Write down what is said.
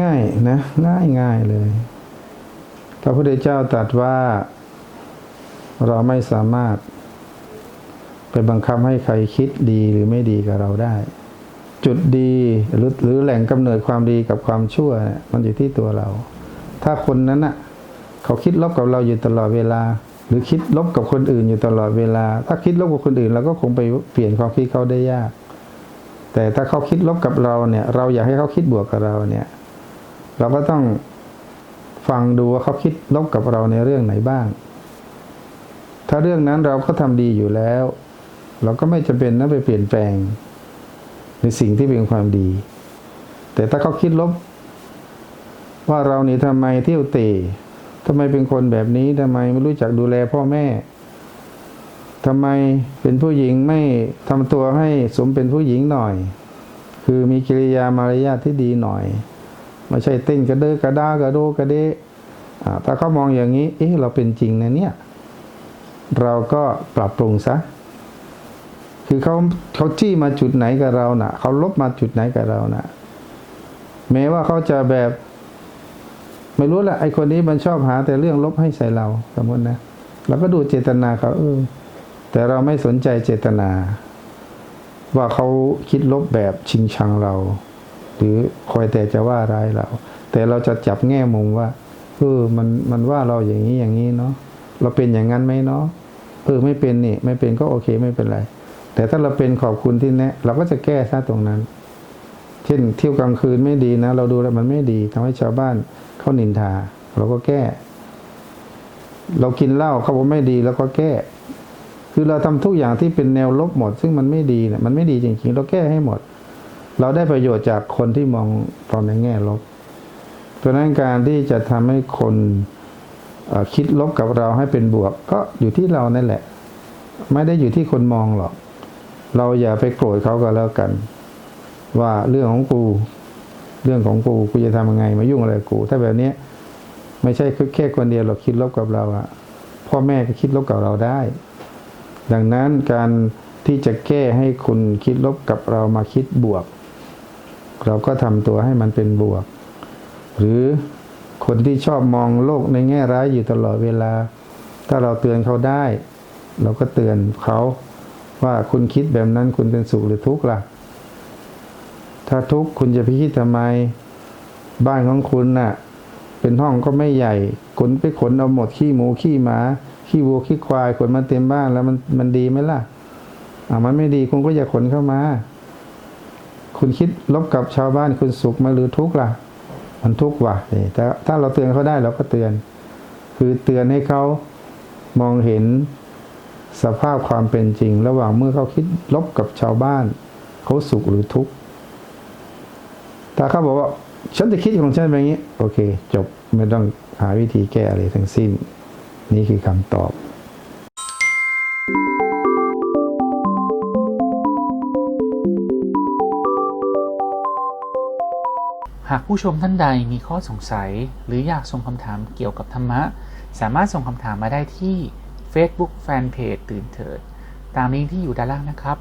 ง่ายนะง่ายง่ายเลย พระพุทธเจ้าตรัสว่า เราไม่สามารถ ไปบังคับให้ใครคิดดีหรือไม่ดีกับเราได้ จุดดีหรือหรือแหล่งกำเนิดความดีกับความชั่วเนี่ยมันอยู่ที่ตัวเรา ถ้าคนนั้นน่ะ เขาคิดลบกับเราอยู่ตลอดเวลา หรือคิดลบกับคนอื่นอยู่ตลอดเวลา ถ้าคิดลบกับคนอื่นเราก็คงไปเปลี่ยนความคิดเขาได้ยากแต่ถ้าเขาคิดลบกับเราเนี่ย เราอยากให้เขาคิดบวกกับเราเนี่ย เราก็ต้องฟังดูว่าเขาคิดลบกับเราในเรื่องไหนบ้าง ถ้าเรื่องนั้นเราก็ทำดีอยู่แล้ว เราก็ไม่จำเป็นนะไปเปลี่ยนแปลง ในสิ่งที่เป็นความดี แต่ถ้าเขาคิดลบ ว่าเรานี่ทำไมเที่ยวเตะทำไมเป็นคนแบบนี้ทำไมไม่รู้จักดูแลพ่อแม่ทำไมเป็นผู้หญิงไม่ทำตัวให้สมเป็นผู้หญิงหน่อย คือมีกิริยามารยาทที่ดีหน่อย ไม่ใช่เต้นกระเด้อกระด้ากระโดกระเดะถ้าเขามองอย่างนี้ เอ๊ะเราเป็นจริงนะเนี่ย เราก็ปรับปรุงซะ คือเขาเขาจี้มาจุดไหนกับเราน่ะ เขาลบมาจุดไหนกับเราน่ะ แม้ว่าเขาจะแบบ ไม่รู้แหละไอคนนี้มันชอบหา แต่เรื่องลบให้ใส่เราสมมตินะเราก็ดูเจตนาเขาเออแต่เราไม่สนใจเจตนา ว่าเขาคิดลบแบบชิงชังเรา หรือคอยแต่จะว่าร้ายเรา แต่เราจะจับแง่มุมว่าเออมันมันว่าเราอย่างนี้อย่างนี้เนาะเราเป็นอย่างนั้นไหมเนาะเออไม่เป็นนี่ ไม่เป็นก็โอเคไม่เป็นไร แต่ถ้าเราเป็นขอบคุณที่แนะเราก็จะแก้ซะตรงนั้น เช่นเที่ยวกลางคืนไม่ดีนะ เราดูแล้วมันไม่ดีทำให้ชาวบ้านเขานินทา เราก็แก้ เรากินเหล้าเขาบอกไม่ดีเราก็แก้ คือเราทำทุกอย่างที่เป็นแนวลบหมด ซึ่งมันไม่ดีเนี่ยมันไม่ดีจริงๆ เราแก้ให้หมด เราได้ประโยชน์จากคนที่มองเราในแง่ลบเพราะนั้นการที่จะทำให้คนคิดลบกับเราให้เป็นบวก ก็อยู่ที่เรานั่นแหละ ไม่ได้อยู่ที่คนมองหรอก เราอย่าไปโกรธเขาก็แล้วกัน ว่าเรื่องของกู เรื่องของกูกูจะทำยังไง มายุ่งอะไรกู ถ้าแบบเนี้ยไม่ใช่แค่คนเดียวเราคิดลบกับเราอะพ่อแม่ก็คิดลบกับเราได้ ดังนั้นการที่จะแก้ให้คุณคิดลบกับเรามาคิดบวก เราก็ทำตัวให้มันเป็นบวก หรือคนที่ชอบมองโลกในแง่ร้ายอยู่ตลอดเวลา ถ้าเราเตือนเขาได้ เราก็เตือนเขาว่าคุณคิดแบบนั้นคุณเป็นสุขหรือทุกข์ล่ะ ถ้าทุกข์คุณจะพิคิดทำไม บ้านของคุณน่ะ เป็นห้องก็ไม่ใหญ่ขนไปขนเอาหมดขี้หมูขี้หมา ขี้วัวขี้ควายขนมาเต็มบ้านแล้วมันมันดีไหมล่ะอ่ามันไม่ดีคุณก็อย่าขนเข้ามา คุณคิดลบกับชาวบ้านคุณสุขมาหรือทุกข์ล่ะ มันทุกข์ว่ะนี่แต่ถ้าเราเตือนเขาได้เราก็เตือน คือเตือนให้เขามองเห็นสภาพความเป็นจริง ระหว่างเมื่อเขาคิดลบกับชาวบ้าน เขาสุขหรือทุกข์ถ้าเขาบอกว่าฉันจะคิดของฉันแบบนี้ โอเค จบไม่ต้องหาวิธีแก้อะไรทั้งสิ้น นี่คือคำตอบ หากผู้ชมท่านใดมีข้อสงสัย หรืออยากส่งคำถามเกี่ยวกับธรรมะ สามารถส่งคำถามมาได้ที่ Facebook Fanpage ตื่นเถิด ตามลิงก์ที่อยู่ด้านล่างนะครับ